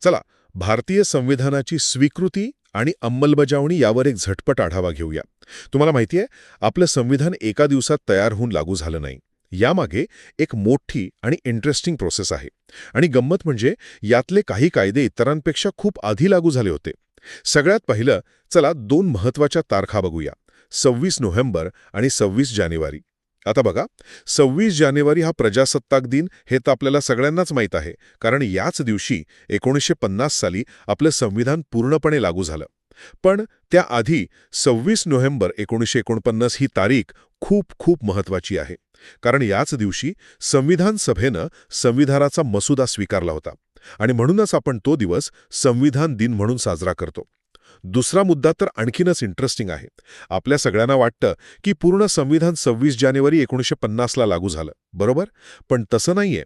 चला भारतीय संविधानाची स्वीकृती आणि अंमलबजावणी यावर एक झटपट आढावा घेऊया. तुम्हाला माहिती आहे आपलं संविधान एका दिवसात तयार होऊन लागू झालं नाही. यामागे एक मोठी आणि इंटरेस्टिंग प्रोसेस आहे. आणि गंमत म्हणजे यातले काही कायदे इतरांपेक्षा खूप आधी लागू झाले होते. सगळ्यात पहिलं चला दोन महत्त्वाच्या तारखा बघूया. सव्वीस नोव्हेंबर आणि सव्वीस जानेवारी. आता बघा सव्वीस जानेवारी हा प्रजासत्ताक दिन हे तर आपल्याला सगळ्यांनाच माहीत आहे कारण याच दिवशी एकोणीसशे पन्नास साली आपलं संविधान पूर्णपणे लागू झालं. पण त्याआधी सव्वीस नोव्हेंबर एकोणीसशे एकोणपन्नास ही तारीख खूप खूप महत्वाची आहे कारण याच दिवशी संविधान सभेनं संविधानाचा मसुदा स्वीकारला होता. आणि म्हणूनच आपण तो दिवस संविधान दिन म्हणून साजरा करतो. दुसरा मुद्दा तर आणखीनच इंटरेस्टिंग आहे. आपल्या सगळ्यांना वाटतं की पूर्ण संविधान सव्वीस जानेवारी एकोणीसशे पन्नासला लागू झालं बरोबर? पण तसं नाहीये.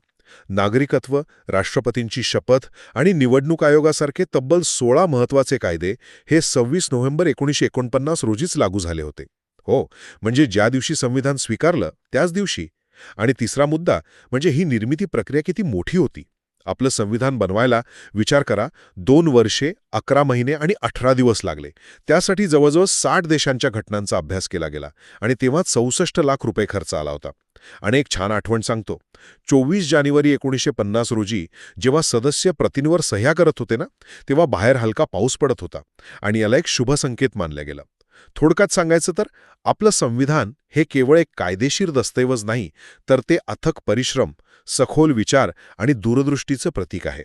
नागरिकत्व राष्ट्रपतींची शपथ आणि निवडणूक आयोगासारखे तब्बल सोळा महत्त्वाचे कायदे हे सव्वीस नोव्हेंबर एकोणीसशे एकोणपन्नास रोजीच लागू झाले होते. हो म्हणजे ज्या दिवशी संविधान स्वीकारलं त्याच दिवशी. आणि तिसरा मुद्दा म्हणजे ही निर्मिती प्रक्रिया किती मोठी होती. आपलं संविधान बनवायला विचार करा. दोन वर्षे अकरा महिने आणि अठरा दिवस लागले. त्यासाठी जवळजवळ साठ देशांच्या घटनांचा अभ्यास केला गेला आणि तेव्हा चौसष्ट लाख रुपये खर्च आला होता. आणि एक छान आठवण सांगतो. चोवीस जानेवारी एकोणीसशे पन्नास रोजी जेव्हा सदस्य प्रतींवर सह्या करत होते ना तेव्हा बाहेर हलका पाऊस पडत होता आणि याला एक शुभ संकेत मानलं गेलं. थोडक्यात सांगायचं तर आपलं संविधान हे केवळ एक कायदेशीर दस्तऐवज नाही तर ते अथक परिश्रम सखोल विचार आणि दूरदृष्टीचं प्रतीक आहे.